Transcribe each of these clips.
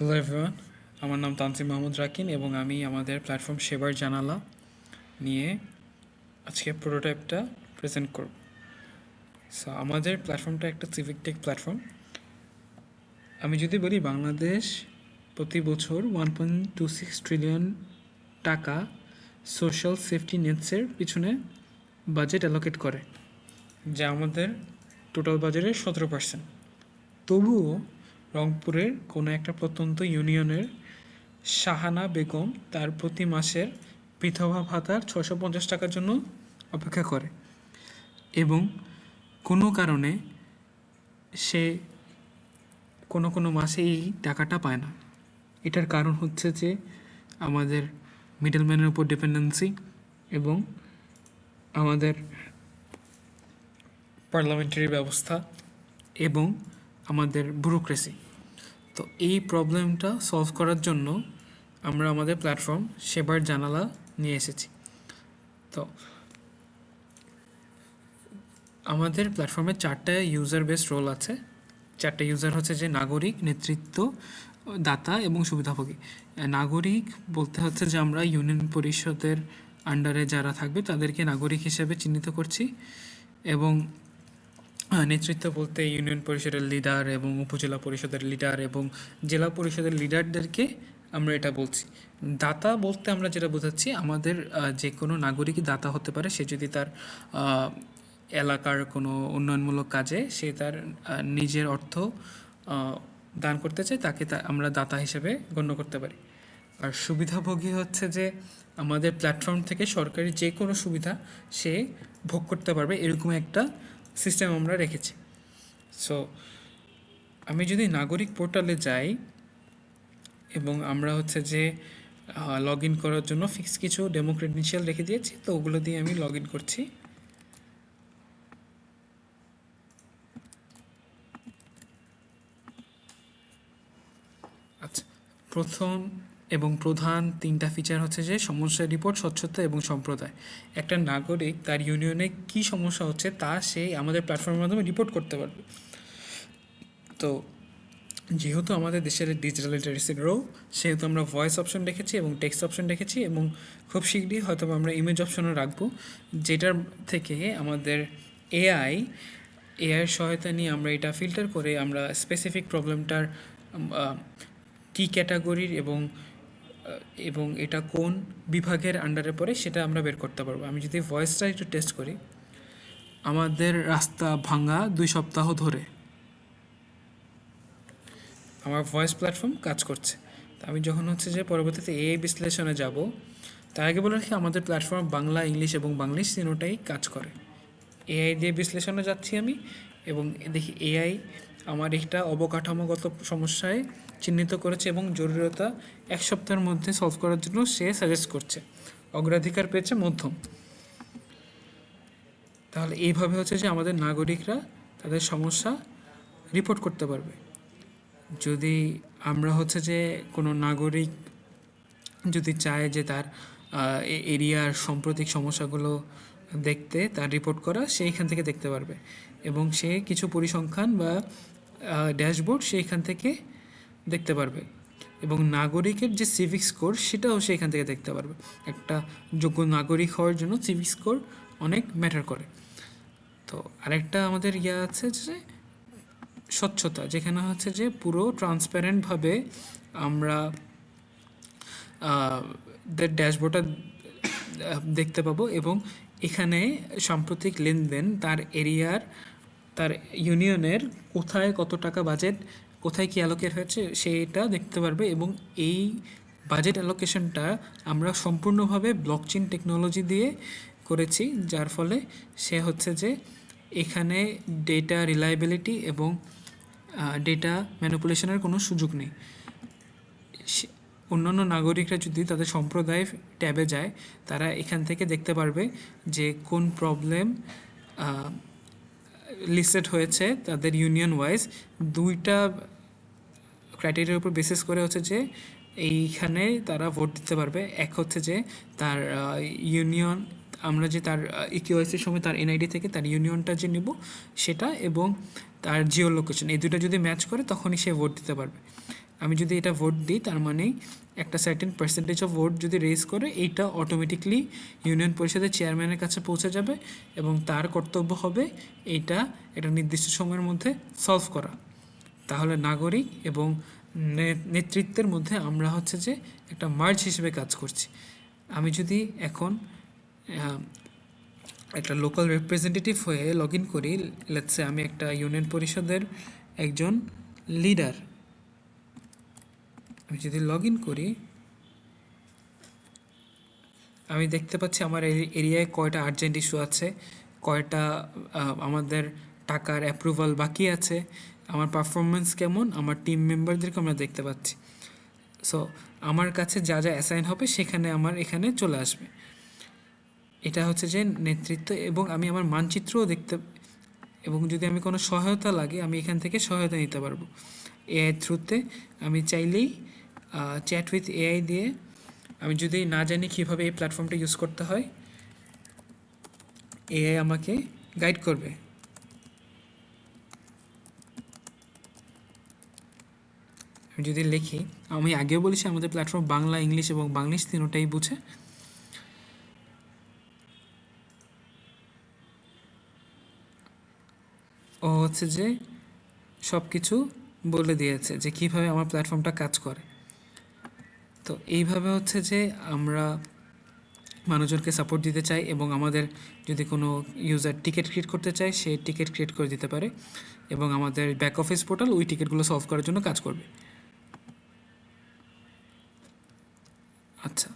Hello everyone আমার নাম তানসিম মাহমুদ রাকিন এবং আমি আমাদের প্ল্যাটফর্ম সেবার জানালা নিয়ে আজকে প্রোটোটাইপটা প্রেজেন্ট করব। সো আমাদের প্ল্যাটফর্মটা একটা সিভিক টেক প্ল্যাটফর্ম আমি যদি বলি বাংলাদেশ প্রতি বছর one point two six trillion টাকা সোশ্যাল সেফটি নেটসের পিছনে বাজেট অ্যালোকেট করে, যা আমাদের টোটাল বাজেটের সতেরো পার্সেন্ট তবুও রংপুরের কোনো একটা প্রত্যন্ত ইউনিয়নের শাহানা বেগম তার প্রতি মাসের বিধবা ভাতার ছশো পঞ্চাশ টাকার জন্য অপেক্ষা করে এবং কোনো কারণে সে কোনো কোনো মাসে এই টাকাটা পায় না। এটার কারণ হচ্ছে যে আমাদের মিডলম্যানের উপর ডিপেন্ডেন্সি এবং আমাদের পার্লামেন্টারি ব্যবস্থা এবং আমাদের ব্যুরোক্রেসি তো এই প্রবলেমটা সলভ করার জন্য আমরা আমাদের প্ল্যাটফর্ম সেবার জানালা নিয়ে এসেছি। তো আমাদের প্ল্যাটফর্মে চারটা ইউজার বেস রোল আছে। চারটা ইউজার হচ্ছে যে নাগরিক, নেতৃত্ব, দাতা এবং সুবিধাভোগী। নাগরিক বলতে হচ্ছে যে আমরা ইউনিয়ন পরিষদের আন্ডারে যারা থাকবে তাদেরকে নাগরিক হিসেবে চিহ্নিত করছি এবং নেতৃত্ব বলতে ইউনিয়ন পরিষদের লিডার এবং উপজেলা পরিষদের লিডার এবং জেলা পরিষদের লিডারদেরকে আমরা এটা বলছি। দাতা বলতে আমরা যেটা বোঝাচ্ছি, আমাদের যে কোনো নাগরিকই দাতা হতে পারে, সে যদি তার এলাকার কোনো উন্নয়নমূলক কাজে সে তার নিজের অর্থ দান করতে চায়, তাকে আমরা দাতা হিসেবে গণ্য করতে পারি। আর সুবিধাভোগী হচ্ছে যে আমাদের প্ল্যাটফর্ম থেকে সরকারি যে কোনো সুবিধা সে ভোগ করতে পারবে, এরকম একটা সিস্টেম আমরা রেখেছি। সো আমি যদি নাগরিক পোর্টালে যাই এবং আমরা হচ্ছে যে লগ ইন করার জন্য ফিক্স কিছু ডেমো ক্রেডেন্সিয়াল রেখে দিয়েছি, তো ওগুলো দিয়ে আমি লগ ইন করছি। আচ্ছা প্রথম এবং প্রধান তিনটা ফিচার হচ্ছে যে সমস্যা রিপোর্ট স্বচ্ছতা এবং সম্প্রদায়। একটা নাগরিক তার ইউনিয়নে কি সমস্যা হচ্ছে তা সে আমাদের প্ল্যাটফর্মের মাধ্যমে রিপোর্ট করতে পারবে। তো যেহেতু আমাদের দেশের ডিজিটাল লিটারেসি গ্রো সেহেতু আমরা ভয়েস অপশন রেখেছি এবং টেক্সট অপশন রেখেছি এবং খুব শীঘ্রই হয়তো আমরা ইমেজ অপশনও রাখব, যেটার থেকে আমাদের এআই এআইয়ের সহায়তা নিয়ে আমরা এটা ফিল্টার করে আমরা স্পেসিফিক প্রবলেমটার কি ক্যাটাগরির এবং এবং এটা কোন বিভাগের আন্ডারে পড়ে সেটা আমরা বের করতে পারব। আমি যদি ভয়েসটা একটু টেস্ট করি, আমাদের রাস্তা ভাঙা দুই সপ্তাহ ধরে। আমার ভয়েস প্ল্যাটফর্ম কাজ করছে। আমি যখন হচ্ছে যে পরবর্তীতে এআই বিশ্লেষণে যাব, তার আগে বলে রাখি, আমাদের প্ল্যাটফর্ম বাংলা ইংলিশ এবং বাংলিশ তিনোটাই কাজ করে। এআই দিয়ে বিশ্লেষণে যাচ্ছি আমি এবং দেখি এআই আমার একটা অবকাঠামোগত সমস্যায় চিহ্নিত করেছে এবং জরুরতা এক সপ্তাহের মধ্যে সলভ করার জন্য সে সাজেস্ট করছে। অগ্রাধিকার পেয়েছে মধ্যম। তাহলে এইভাবে হচ্ছে যে আমাদের নাগরিকরা তাদের সমস্যা রিপোর্ট করতে পারবে। যদি আমরা হচ্ছে যে কোনো নাগরিক যদি চায় যে তার এরিয়ার সাম্প্রতিক সমস্যাগুলো দেখতে, তার রিপোর্ট করা, সে এখান থেকে দেখতে পারবে। এবং সে কিছু পরিসংখ্যান বা ড্যাশবোর্ড সে এখান থেকে দেখতে পারবে। এবং নাগরিকের যে সিভিক স্কোর সেটাও সে এখান থেকে দেখতে পারবে। একটা যোগ্য নাগরিক হওয়ার জন্য সিভিক স্কোর অনেক ম্যাটার করে। তো আরেকটা আমাদের ইয়ে আছে যে, স্বচ্ছতা, যেখানে হচ্ছে যে পুরো ট্রান্সপারেন্টভাবে আমরা ড্যাশবোর্ডটা দেখতে পাবো এবং এখানে সাম্প্রতিক লেনদেন তার এরিয়ার তার ইউনিয়নের কোথায় কত টাকা বাজেট, কোথায় কি অ্যালোকেট হয়েছে সেটা দেখতে পারবে এবং এই বাজেট অ্যালোকেশনটা আমরা সম্পূর্ণভাবে ব্লকচেন টেকনোলজি দিয়ে করেছি, যার ফলে সে হচ্ছে যে এখানে ডেটা রিলায়েবিলিটি এবং ডেটা ম্যানিপুলেশনের কোনো সুযোগ নেই। অন্যান্য নাগরিকরা যদি তাদের সম্প্রদায় ট্যাবে যায়, তারা এখান থেকে দেখতে পারবে যে কোন প্রবলেম লিস্টেড হয়েছে তাদের ইউনিয়ন ওয়াইজ দুইটা ক্রাইটেরিয়ার উপর বেসিস করে হচ্ছে যে এইখানে তারা ভোট দিতে পারবে। এক হচ্ছে যে তার ইউনিয়ন আমরা যে তার ইকিওয়াইসির সময় তার এনআইডি থেকে তার ইউনিয়নটা যে নেব সেটা এবং তার জিও লোকেশন এই দুটো যদি ম্যাচ করে তখনই সে ভোট দিতে পারবে। আমি যদি এটা ভোট দিই, তার মানে একটা সার্টেন পার্সেন্টেজ অফ ভোট যদি রেজ করে, এইটা অটোমেটিকলি ইউনিয়ন পরিষদের চেয়ারম্যানের কাছে পৌঁছে যাবে এবং তার কর্তব্য হবে এইটা একটা নির্দিষ্ট সময়ের মধ্যে সলভ করা। তাহলে নাগরিক এবং নেতৃত্বের মধ্যে আমরা হচ্ছে যে একটা মার্জ হিসেবে কাজ করছি। আমি যদি এখন একটা লোকাল রিপ্রেজেন্টেটিভ হয়ে লগ ইন করি লেটসে আমি একটা ইউনিয়ন পরিষদের একজন লিডার আমি যদি লগ করি, আমি দেখতে পাচ্ছি আমার এরিয়ায় কয়টা আর্জেন্ট ইস্যু আছে, কয়টা আমাদের টাকার অ্যাপ্রুভাল বাকি আছে, আমার পারফরমেন্স কেমন, আমার টিম মেম্বারদেরকে আমরা দেখতে পাচ্ছি। সো আমার কাছে যা যা অ্যাসাইন হবে সেখানে আমার এখানে চলে আসবে। এটা হচ্ছে যে নেতৃত্ব এবং আমি আমার মানচিত্রও দেখতে, এবং যদি আমি কোনো সহায়তা লাগে, আমি এখান থেকে সহায়তা নিতে পারব। এআই থ্রুতে আমি চাইলেই চ্যাট উইথ এআই দিয়ে। আমি যদি না জানি কীভাবে এই প্ল্যাটফর্মটা ইউজ করতে হয় এআই আমাকে গাইড করবে। আমি যদি লিখি, আমি আগেও বলেছি আমাদের প্ল্যাটফর্ম বাংলা, ইংলিশ এবং বাংলিশ তিনোটাই বুঝে। ও হচ্ছে যে সব কিছু বলে দিয়েছে যে কীভাবে আমার প্ল্যাটফর্মটা কাজ করে। তো এইভাবে হচ্ছে যে আমরা মানুষজনকে সাপোর্ট দিতে চাই এবং আমাদের যদি কোনো ইউজার টিকিট ক্রিয়েট করতে চায়, সে টিকিট ক্রিয়েট করে দিতে পারে এবং আমাদের ব্যাক অফিস পোর্টাল ওই টিকিটগুলো সলভ করার জন্য কাজ করবে। আচ্ছা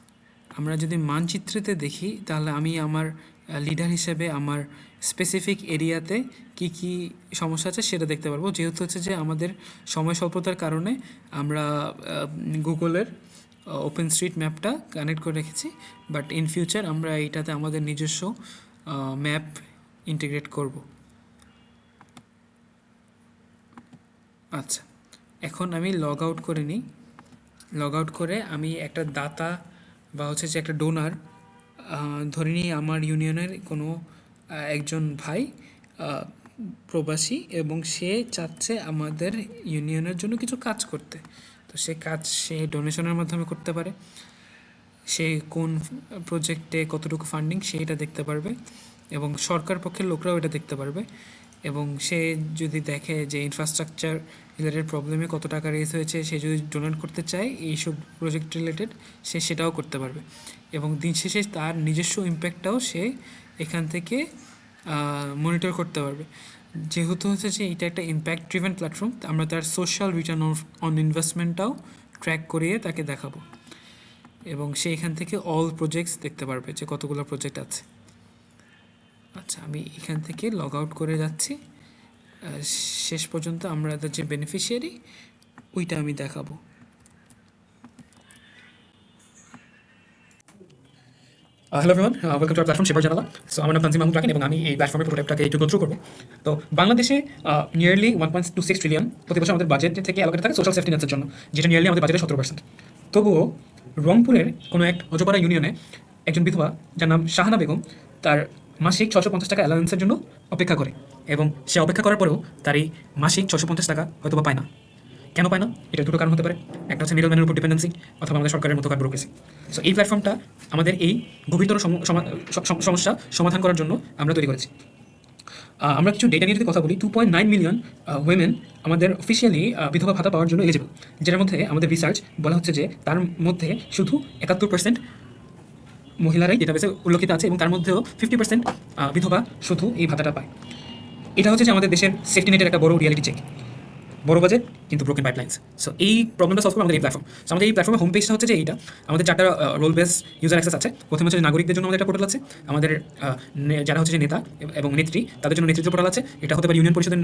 আমরা যদি মানচিত্রেতে দেখি, তাহলে আমি আমার লিডার হিসেবে আমার স্পেসিফিক এরিয়াতে কি কি সমস্যা আছে সেটা দেখতে পারব। যেহেতু হচ্ছে যে আমাদের সময় স্বল্পতার কারণে আমরা গুগলের ওপেন স্ট্রিট ম্যাপটা কানেক্ট করে রেখেছি। বাট ইন ফিউচার আমরা এইটাতে আমাদের নিজস্ব ম্যাপ ইন্টিগ্রেট করব। আচ্ছা এখন আমি লগ আউট করে নিই। লগ আউট করে আমি একটা দাতা বা হচ্ছে যে একটা ডোনার ধরে নিই আমার ইউনিয়নের কোনো একজন ভাই প্রবাসী এবং সে চাচ্ছে আমাদের ইউনিয়নের জন্য কিছু কাজ করতে। তো সে কাজ সে ডোনেশনের মাধ্যমে করতে পারে। সে কোন প্রজেক্টে কতটুকু ফান্ডিং সেটা দেখতে পারবে এবং সরকার পক্ষের লোকরাও এটা দেখতে পারবে। এবং সে যদি দেখে যে ইনফ্রাস্ট্রাকচার রিলেটেড প্রবলেমে কত টাকা রেজ হয়েছে, সে যদি ডোনেট করতে চায়, এইসব প্রজেক্ট রিলেটেড সে সেটাও করতে পারবে। এবং দিন শেষে তার নিজস্ব ইম্প্যাক্টটাও সে এখান থেকে মনিটর করতে পারবে। যেহেতু হচ্ছে যে এটা একটা ইম্প্যাক্ট ড্রিভেন প্ল্যাটফর্ম আমরা তার সোশ্যাল রিটার্ন অন ইনভেস্টমেন্টটাও ট্র্যাক করিয়ে তাকে দেখাবো। এবং সে এখান থেকে অল প্রজেক্টস দেখতে পারবে যে কতগুলো প্রজেক্ট আছে। আচ্ছা আমি এখান থেকে লগ আউট করে যাচ্ছি। শেষ পর্যন্ত আমরা যে বেনিফিশিয়ারি ওইটা আমি দেখাবো। Hello everyone welcome to our platform সেবার জানালা সো আমার নাম তানজিম মাহমুদ রাখেন এবং আমি এই প্ল্যাটফর্মের প্রোটোটাইপটাকে একটু গোত্র করব তো বাংলাদেশে nearly one point two six trillion প্রতি বছর আমাদের বাজেট থেকে অ্যালোকেট থাকে সোশ্যাল সেফটি নেটের জন্য, যেটা নিয়ারলি আমাদের বাজেটের সতেরো পার্সেন্ট তবুও, রংপুরের কোনো এক অজপাড়া ইউনিয়নে একজন বিধবা যার নাম শাহানা বেগম তার মাসিক ছশো পঞ্চাশ টাকা অ্যালায়েন্সের জন্য অপেক্ষা করে এবং সে অপেক্ষা করার পরেও তার এই মাসিক ছশো পঞ্চাশ টাকা হয়তো পায় না। কেন পায় না? এটা দুটো কারণ হতে পারে। একটা হচ্ছে মিডলম্যানের উপর ডিপেন্ডেন্সি অথবা আমাদের সরকারের মতো ব্যুরোক্রেসি সো এই প্ল্যাটফর্মটা আমাদের এই গভীরতর সম- সমা- সম- সমস্যা সমাধান করার জন্য আমরা তৈরি করেছি। আমরা কিছু ডেটা নিয়ে যদি কথা বলি two point nine million women আমাদের অফিসিয়ালি বিধবা ভাতা পাওয়ার জন্য এলিজিবল যেটার মধ্যে আমাদের রিসার্চ বলা হচ্ছে যে তার মধ্যে শুধু একাত্তর পার্সেন্ট মহিলারাই ডেটাবেসে উল্লেখিত আছে এবং তার মধ্যেও ফিফটি পার্সেন্ট বিধবা শুধু এই ভাতাটা পায়। এটা হচ্ছে যে আমাদের দেশের সেফটি নেটের একটা বড় রিয়ালিটি চেক বড় বাজেট, কিন্তু ব্রোকেন পাইপলাইন্স সো এই প্রবলেমটা সলভ আমাদের এই প্ল্যাটফর্ম সো আমাদের এই প্ল্যাটফর্মের হোম পেজটা হচ্ছে যে এইটা। আমাদের চারটা রোল বেস ইউজার অ্যাক্সেস আছে। প্রথমে হচ্ছে নাগরিকদের জন্য আমাদের একটা পোর্টাল আছে। আমাদের যারা হচ্ছে যে নেতা এবং নেত্রী, তাদের জন্য নেতৃত্ব পোর্টাল আছে। এটা হতে পারে ইউনিয়ন পরিষদের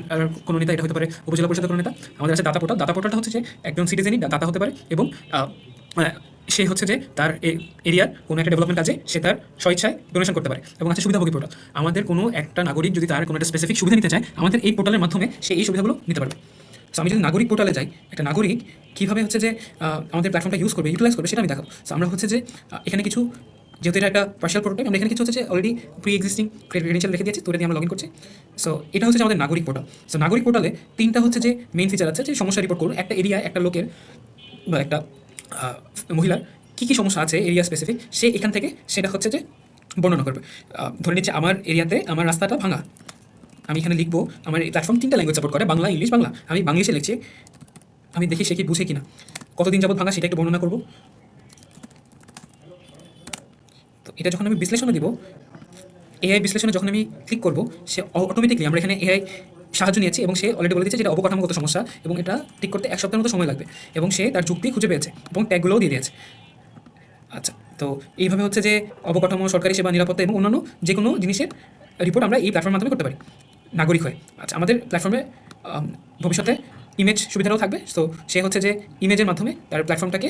কোনো নেতা, এটা হতে পারে উপজেলা পরিষদের কোনো নেতা। আমাদের আছে দাতা পোর্টাল দাতা পোর্টালটা হচ্ছে যে একজন সিটিজেনই দাতা হতে পারে এবং মানে সে হচ্ছে যে তার এরিয়ার কোনো একটা ডেভেলপমেন্ট কাজে সে তার স্বেচ্ছায় ডোনেশন করতে পারে এবং আছে সুবিধাভোগী পোর্টাল আমাদের কোনো একটা নাগরিক যদি তার কোনো একটা স্পেসিফিক সুবিধা নিতে চায়, আমাদের এই পোর্টালের মাধ্যমে সে এই সুবিধাগুলো নিতে পারবে। সো আমি যদি নাগরিক পোর্টালে যাই, একটা নাগরিক কীভাবে হচ্ছে যে আমাদের প্ল্যাটফর্মটা ইউজ করবে ইউটিলাইজ করবে, সেটা আমি দেখাবো। সো আমরা হচ্ছে যে এখানে কিছু, যেহেতু এটা একটা পার্সিয়াল প্রোটোটাইপ আমরা এখানে কিছু হচ্ছে অলরেডি প্রি এক্সিস্টিং ক্রেডেন্সিয়াল রেখে দিয়েছি, তো এটা আমরা লগ ইন করছি। সো এটা হচ্ছে আমাদের নাগরিক পোর্টাল সো নাগরিক পোর্টালে তিনটা হচ্ছে যে মেইন ফিচার আছে, যে সমস্যা রিপোর্ট করুন একটা এরিয়া একটা লোকের, বা একটা মহিলার কী কী সমস্যা আছে এরিয়া স্পেসিফিক সে এখান থেকে সেটা হচ্ছে যে বর্ণনা করবে। ধরে নিচ্ছে, আমার এরিয়াতে আমার রাস্তাটা ভাঙা। আমি এখানে লিখব, আমার এই প্ল্যাটফর্ম তিনটা ল্যাঙ্গুয়েজ সাপোর্ট করে, বাংলা, ইংলিশ, বাংলা। আমি বাংলিশে লিখছি, আমি দেখি সে কি বুঝে কিনা। কতদিন যাবত ভাঙা, সেটা একটু বর্ণনা করব। তো এটা যখন আমি বিশ্লেষণে দিব এআই বিশ্লেষণে যখন আমি ক্লিক করব, সে অটোমেটিকলি আমরা এখানে এআই সাহায্য নিয়েছি এবং সে অলরেডি বলে দিয়েছে যেটা অবকাঠামোগত সমস্যা এবং এটা ঠিক করতে এক সপ্তাহের মতো সময় লাগবে এবং সে তার যুক্তি খুঁজে পেয়েছে এবং ট্যাগগুলোও দিয়ে দিয়েছে। আচ্ছা তো এইভাবে হচ্ছে যে অবকাঠামো, সরকারি সেবা, নিরাপত্তা এবং অন্যান্য যে কোনো জিনিসের রিপোর্ট আমরা এই প্ল্যাটফর্মের মাধ্যমে করতে পারি। নাগরিক হয়। আচ্ছা আমাদের প্ল্যাটফর্মে ভবিষ্যতে ইমেজ সুবিধাটাও থাকবে। তো সে হচ্ছে যে ইমেজের মাধ্যমে তার প্ল্যাটফর্মটাকে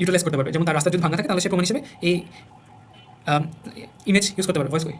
ইউটিলাইজ করতে পারবে। যেমন তার রাস্তা যদি ভাঙা থাকে তাহলে সে প্রমাণ হিসেবে এই ইমেজ ইউজ করতে পারবে। ভয়েস কই